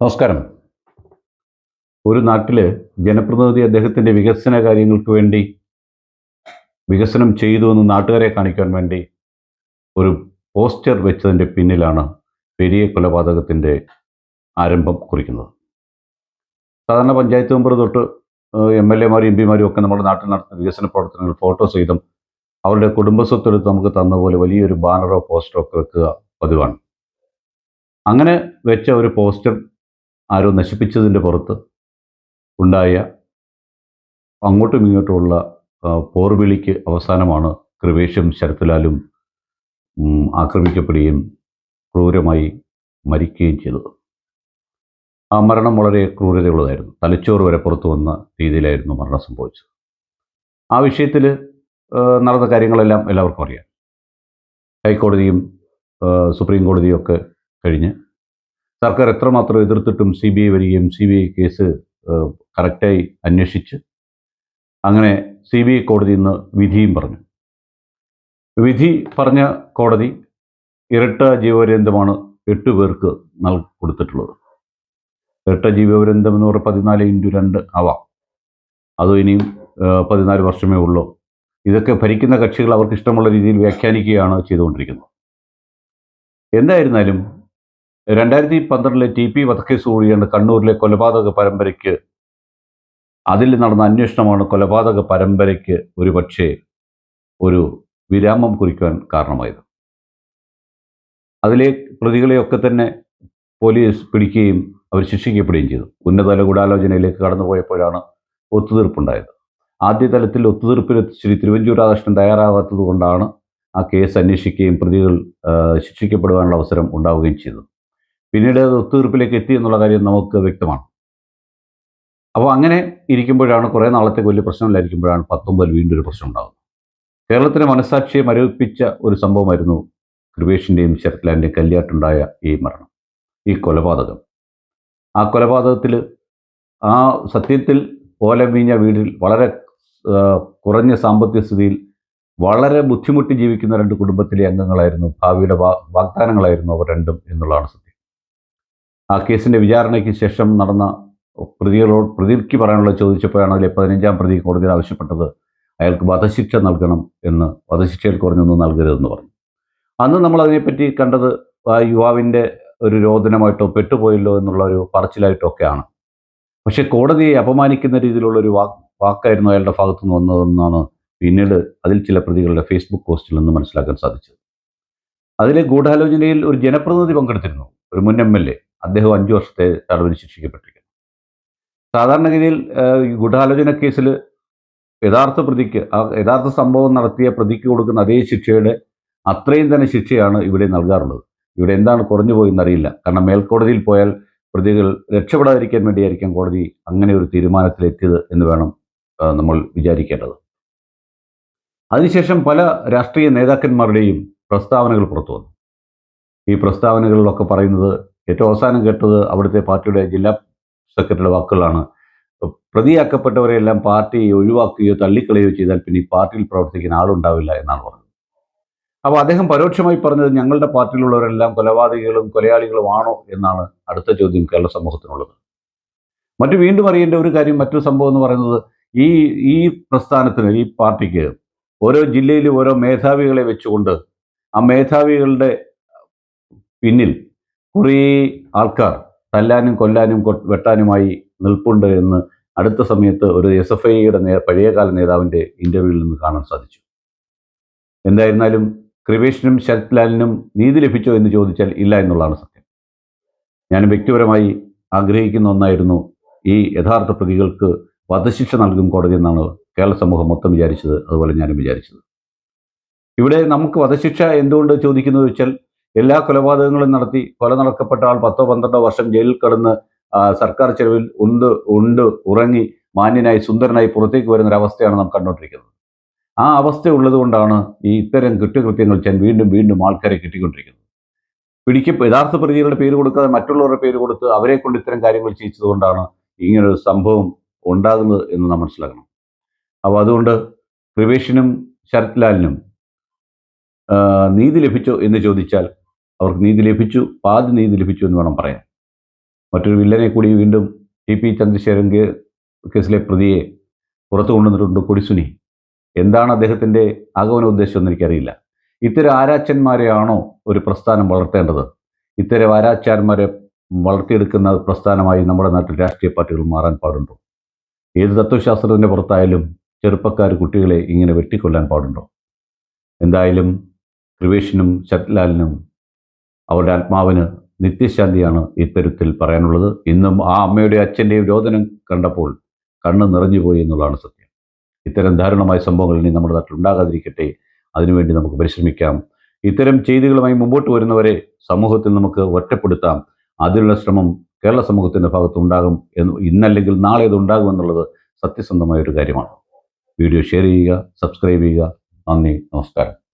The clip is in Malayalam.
നമസ്കാരം. ഒരു നാട്ടിൽ ജനപ്രതിനിധി അദ്ദേഹത്തിന്റെ വികസന കാര്യങ്ങൾക്ക് വേണ്ടി വികസനം ചെയ്തു എന്ന് നാട്ടുകാരെ കാണിക്കാൻ വേണ്ടി ഒരു പോസ്റ്റർ വെച്ചതിന്റെ പിന്നിലാണ് പെരിയ കൊലപാതകത്തിന്റെ ആരംഭം കുറിക്കുന്നത്. സാധാരണ പഞ്ചായത്ത് മെമ്പർ തൊട്ട് എം എൽ എമാരും എം പിമാരും ഒക്കെ നമ്മുടെ നാട്ടിൽ നടത്തുന്ന വികസന പ്രവർത്തനങ്ങൾ ഫോട്ടോ സഹിതം അവരുടെ കുടുംബസ്വത്തെടുത്ത് നമുക്ക് തന്ന പോലെ വലിയൊരു ബാനറോ പോസ്റ്ററോ ഒക്കെ വെക്കുക പതിവാണ്. അങ്ങനെ വെച്ച ഒരു പോസ്റ്റർ ആരോ നശിപ്പിച്ചതിന്റെ പുറത്ത് ഉണ്ടായ അങ്ങോട്ടും ഇങ്ങോട്ടുമുള്ള പോർവിളിക്ക് അവസാനമാണ് കൃപേഷും ശരത്ലാലും ആക്രമിക്കപ്പെടുകയും ക്രൂരമായി മരിക്കുകയും ചെയ്തത്. ആ മരണം വളരെ ക്രൂരതയുള്ളതായിരുന്നു. തലച്ചോറ് വരെ പുറത്തു വന്ന രീതിയിലായിരുന്നു മരണം സംഭവിച്ചത്. ആ വിഷയത്തിൽ നടന്ന കാര്യങ്ങളെല്ലാം എല്ലാവർക്കും അറിയാം. ഹൈക്കോടതിയും സുപ്രീം കോടതിയും ഒക്കെ കഴിഞ്ഞ് സർക്കാർ എത്രമാത്രം എതിർത്തിട്ടും സി ബി ഐ വരികയും സി ബി ഐ കേസ് കറക്റ്റായി അന്വേഷിച്ച് അങ്ങനെ സി ബി ഐ കോടതി ഇന്ന് വിധിയും പറഞ്ഞു. വിധി പറഞ്ഞ കോടതി ഇരട്ട ജീവപര്യന്തമാണ് എട്ട് പേർക്ക് നൽ കൊടുത്തിട്ടുള്ളത്. ഇരട്ട ജീവപര്യന്തം എന്ന് പറഞ്ഞാൽ പതിനാല് ഇന്റു രണ്ട് ആവാം അതും ഇനിയും പതിനാല് വർഷമേ ഉള്ളൂ. ഇതൊക്കെ ഭരിക്കുന്ന കക്ഷികൾ അവർക്ക് ഇഷ്ടമുള്ള രീതിയിൽ വ്യാഖ്യാനിക്കുകയാണ് ചെയ്തുകൊണ്ടിരിക്കുന്നത്. എന്തായിരുന്നാലും രണ്ടായിരത്തി പന്ത്രണ്ടിലെ ടി പി വധക്കേസ് കൂടിയാണ് കണ്ണൂരിലെ കൊലപാതക പരമ്പരയ്ക്ക് അതിൽ നടന്ന അന്വേഷണമാണ് കൊലപാതക പരമ്പരയ്ക്ക് ഒരു പക്ഷേ ഒരു വിരാമം കുറിക്കുവാൻ കാരണമായത്. അതിലെ പ്രതികളെയൊക്കെ തന്നെ പോലീസ് പിടിക്കുകയും അവർ ശിക്ഷിക്കപ്പെടുകയും ചെയ്തു. ഉന്നതതല ഗൂഢാലോചനയിലേക്ക് കടന്നുപോയപ്പോഴാണ് ഒത്തുതീർപ്പുണ്ടായത്. ആദ്യ തലത്തിൽ ഒത്തുതീർപ്പിൽ ശ്രീ തിരുവഞ്ചൂർ രാധാകൃഷ്ണൻ തയ്യാറാകാത്തത് കൊണ്ടാണ് ആ കേസ് അന്വേഷിക്കുകയും പ്രതികൾ ശിക്ഷിക്കപ്പെടുവാനുള്ള അവസരം ഉണ്ടാവുകയും ചെയ്തത്. പിന്നീട് അത് ഒത്തുതീർപ്പിലേക്ക് എത്തി എന്നുള്ള കാര്യം നമുക്ക് വ്യക്തമാണ്. അപ്പോൾ അങ്ങനെ ഇരിക്കുമ്പോഴാണ് കുറേ നാളത്തേക്ക് വലിയ പ്രശ്നമില്ലായിരിക്കുമ്പോഴാണ് പത്തൊമ്പതിൽ വീണ്ടും ഒരു പ്രശ്നം ഉണ്ടാകുന്നത് കേരളത്തിന് മനസാക്ഷിയെ മരവിപ്പിച്ച ഒരു സംഭവമായിരുന്നു കൃപേഷിന്റെയും ശരത്ലാലിന്റെയും കല്യാട്ടുണ്ടായ ഈ മരണം ഈ കൊലപാതകം. ആ കൊലപാതകത്തിൽ ആ സത്യത്തിൽ ഓലം വീഞ്ഞ വീടിൽ വളരെ കുറഞ്ഞ സാമ്പത്തിക സ്ഥിതിയിൽ വളരെ ബുദ്ധിമുട്ടി ജീവിക്കുന്ന രണ്ട് കുടുംബത്തിലെ അംഗങ്ങളായിരുന്നു ഭാവിയുടെ വാഗ്ദാനങ്ങളായിരുന്നു അവർ രണ്ടും എന്നുള്ളതാണ് സത്യം. ആ കേസിന്റെ വിചാരണയ്ക്ക് ശേഷം നടന്ന പ്രതികളോട് പ്രതിക്ക് പറയാനുള്ള ചോദിച്ചപ്പോഴാണ് അതിലെ പതിനഞ്ചാം പ്രതി കോടതിയിൽ ആവശ്യപ്പെട്ടത്. അയാൾക്ക് വധശിക്ഷ നൽകണം എന്ന് വധശിക്ഷയിൽ കുറഞ്ഞൊന്നും നൽകരുതെന്ന് പറഞ്ഞു. അന്ന് നമ്മൾ അതിനെപ്പറ്റി കണ്ടത് ആ യുവാവിന്റെ ഒരു രോദനമായിട്ടോ പെട്ടുപോയല്ലോ എന്നുള്ള ഒരു പറച്ചിലായിട്ടോ ഒക്കെയാണ് പക്ഷേ കോടതിയെ അപമാനിക്കുന്ന രീതിയിലുള്ള ഒരു വാക്ക് വാക്കായിരുന്നു അയാളുടെ ഭാഗത്തു നിന്ന് വന്നതെന്നാണ് പിന്നീട് അതിൽ ചില പ്രതികളുടെ ഫേസ്ബുക്ക് പോസ്റ്റിൽ നിന്ന് മനസ്സിലാക്കാൻ സാധിച്ചത്. അതിലെ ഗൂഢാലോചനയിൽ ഒരു ജനപ്രതിനിധി പങ്കെടുത്തിരുന്നു ഒരു മുൻ എം എൽ എ. അദ്ദേഹം അഞ്ച് വർഷത്തെ തടവിന് ശിക്ഷിക്കപ്പെട്ടിരിക്കുന്നു. സാധാരണഗതിയിൽ ഈ ഗൂഢാലോചന കേസിൽ യഥാർത്ഥ പ്രതിക്ക് ആ യഥാർത്ഥ സംഭവം നടത്തിയ പ്രതിക്ക് കൊടുക്കുന്ന അതേ ശിക്ഷയുടെ അത്രയും തന്നെ ശിക്ഷയാണ് ഇവിടെ നൽകാറുള്ളത്. ഇവിടെ എന്താണ് കുറഞ്ഞു പോയെന്നറിയില്ല കാരണം മേൽക്കോടതിയിൽ പോയാൽ പ്രതികൾ രക്ഷപ്പെടാതിരിക്കാൻ വേണ്ടിയായിരിക്കാം കോടതി അങ്ങനെ ഒരു തീരുമാനത്തിലെത്തിയത് എന്ന് വേണം നമ്മൾ വിചാരിക്കേണ്ടത്. അതിനുശേഷം പല രാഷ്ട്രീയ നേതാക്കന്മാരുടെയും പ്രസ്താവനകൾ പുറത്തു വന്നു. ഈ പ്രസ്താവനകളിലൊക്കെ പറയുന്നത് ഏറ്റവും അവസാനം കേട്ടത് അവിടുത്തെ പാർട്ടിയുടെ ജില്ലാ സെക്രട്ടറിയുടെ വാക്കുകളാണ്. പ്രതിയാക്കപ്പെട്ടവരെല്ലാം പാർട്ടി ഒഴിവാക്കുകയോ തള്ളിക്കളയോ ചെയ്താൽ പിന്നെ ഈ പാർട്ടിയിൽ പ്രവർത്തിക്കുന്ന ആളുണ്ടാവില്ല എന്നാണ് പറഞ്ഞത്. അപ്പോൾ അദ്ദേഹം പരോക്ഷമായി പറഞ്ഞത് ഞങ്ങളുടെ പാർട്ടിയിലുള്ളവരെല്ലാം കൊലപാതകികളും കൊലയാളികളുമാണോ എന്നാണ് അടുത്ത ചോദ്യം കേരള സമൂഹത്തിനുള്ളത്. മറ്റു വീണ്ടും അറിയേണ്ട ഒരു കാര്യം മറ്റൊരു സംഭവം എന്ന് പറയുന്നത് ഈ ഈ പ്രസ്ഥാനത്തിന് ഈ പാർട്ടിക്ക് ഓരോ ജില്ലയിലും ഓരോ മേധാവികളെ വെച്ചുകൊണ്ട് ആ മേധാവികളുടെ പിന്നിൽ കുറേ ആൾക്കാർ തല്ലാനും കൊല്ലാനും വെട്ടാനുമായി നിൽപ്പുണ്ട് എന്ന് അടുത്ത സമയത്ത് ഒരു എസ് എഫ് ഐയുടെ നേ പഴയകാല നേതാവിന്റെ ഇന്റർവ്യൂവിൽ നിന്ന് കാണാൻ സാധിച്ചു. എന്തായിരുന്നാലും കൃപേഷിനും ശരത് ലാലിനും നീതി ലഭിച്ചോ എന്ന് ചോദിച്ചാൽ ഇല്ല എന്നുള്ളതാണ് സത്യം. ഞാൻ വ്യക്തിപരമായി ആഗ്രഹിക്കുന്ന ഒന്നായിരുന്നു ഈ യഥാർത്ഥ പ്രതികൾക്ക് വധശിക്ഷ നൽകും കോടതി എന്നാണ് കേരള സമൂഹം മൊത്തം വിചാരിച്ചത് അതുപോലെ ഞാനും വിചാരിച്ചത്. ഇവിടെ നമുക്ക് വധശിക്ഷ എന്തുകൊണ്ട് ചോദിക്കുന്നത് വെച്ചാൽ എല്ലാ കൊലപാതകങ്ങളും നടത്തി കൊല നടക്കപ്പെട്ട ആൾ പത്തോ പന്ത്രണ്ടോ വർഷം ജയിലിൽ കിടന്ന് സർക്കാർ ചെലവിൽ ഉണ്ട് ഉണ്ട് ഉറങ്ങി മാന്യനായി സുന്ദരനായി പുറത്തേക്ക് വരുന്ന ഒരു അവസ്ഥയാണ് നാം കണ്ടുകൊണ്ടിരിക്കുന്നത്. ആ അവസ്ഥ ഉള്ളതുകൊണ്ടാണ് ഈ ഇത്തരം കുറ്റകൃത്യങ്ങൾ ചെയ്യാൻ വീണ്ടും വീണ്ടും ആൾക്കാരെ കിട്ടിക്കൊണ്ടിരിക്കുന്നത്. പിടിക്ക യഥാർത്ഥ പ്രതികളുടെ പേര് കൊടുക്കാതെ മറ്റുള്ളവരുടെ പേര് കൊടുത്ത് അവരെ കൊണ്ട് ഇത്തരം കാര്യങ്ങൾ ചെയ്യിച്ചതുകൊണ്ടാണ് ഇങ്ങനൊരു സംഭവം ഉണ്ടാകുന്നത് എന്ന് നാം മനസ്സിലാക്കണം. അപ്പോൾ അതുകൊണ്ട് കൃപേഷിനും ശരത് ലാലിനും നീതി ലഭിച്ചോ എന്ന് ചോദിച്ചാൽ അവർക്ക് നീതി ലഭിച്ചു പാതി നീതി ലഭിച്ചു എന്ന് വേണം പറയാൻ. മറ്റൊരു വില്ലനെ കൂടി വീണ്ടും ടി പി ചന്ദ്രശേഖരൻ കേസിലെ പ്രതിയെ പുറത്തു കൊണ്ടുവന്നിട്ടുണ്ട് കൊടിസുനി. എന്താണ് അദ്ദേഹത്തിന്റെ ആഗമന ഉദ്ദേശം എന്ന് എനിക്കറിയില്ല. ഇത്തരം ആരാച്ചന്മാരെയാണോ ഒരു പ്രസ്ഥാനം വളർത്തേണ്ടത്? ഇത്തരം ആരാച്ചാന്മാരെ വളർത്തിയെടുക്കുന്ന പ്രസ്ഥാനമായി നമ്മുടെ നാട്ടിൽ രാഷ്ട്രീയ പാർട്ടികൾ മാറാൻ പാടുണ്ടോ? ഏത് തത്വശാസ്ത്രത്തിന്റെ പുറത്തായാലും ചെറുപ്പക്കാർ കുട്ടികളെ ഇങ്ങനെ വെട്ടിക്കൊല്ലാൻ പാടുണ്ടോ? എന്തായാലും കൃപേഷിനും ശരത്ലാലിനും അവരുടെ ആത്മാവിന് നിത്യശാന്തിയാണ് ഇത്തരത്തിൽ പറയാനുള്ളത്. ഇന്നും ആ അമ്മയുടെ അച്ഛന്റെയും രോദനം കണ്ടപ്പോൾ കണ്ണ് നിറഞ്ഞുപോയി എന്നുള്ളതാണ് സത്യം. ഇത്തരം ദാരുണമായ സംഭവങ്ങൾ ഇനി നമ്മുടെ നാട്ടിൽ ഉണ്ടാകാതിരിക്കട്ടെ. അതിനുവേണ്ടി നമുക്ക് പരിശ്രമിക്കാം. ഇത്തരം ചെയ്തികളുമായി മുമ്പോട്ട് വരുന്നവരെ സമൂഹത്തിൽ നമുക്ക് ഒറ്റപ്പെടുത്താം. അതിനുള്ള ശ്രമം കേരള സമൂഹത്തിന്റെ ഭാഗത്ത് ഉണ്ടാകും എന്ന് ഇന്നല്ലെങ്കിൽ നാളെ ഇത് ഉണ്ടാകുമെന്നുള്ളത് സത്യസന്ധമായ ഒരു കാര്യമാണ്. വീഡിയോ ഷെയർ ചെയ്യുക സബ്സ്ക്രൈബ് ചെയ്യുക. നന്ദി നമസ്കാരം.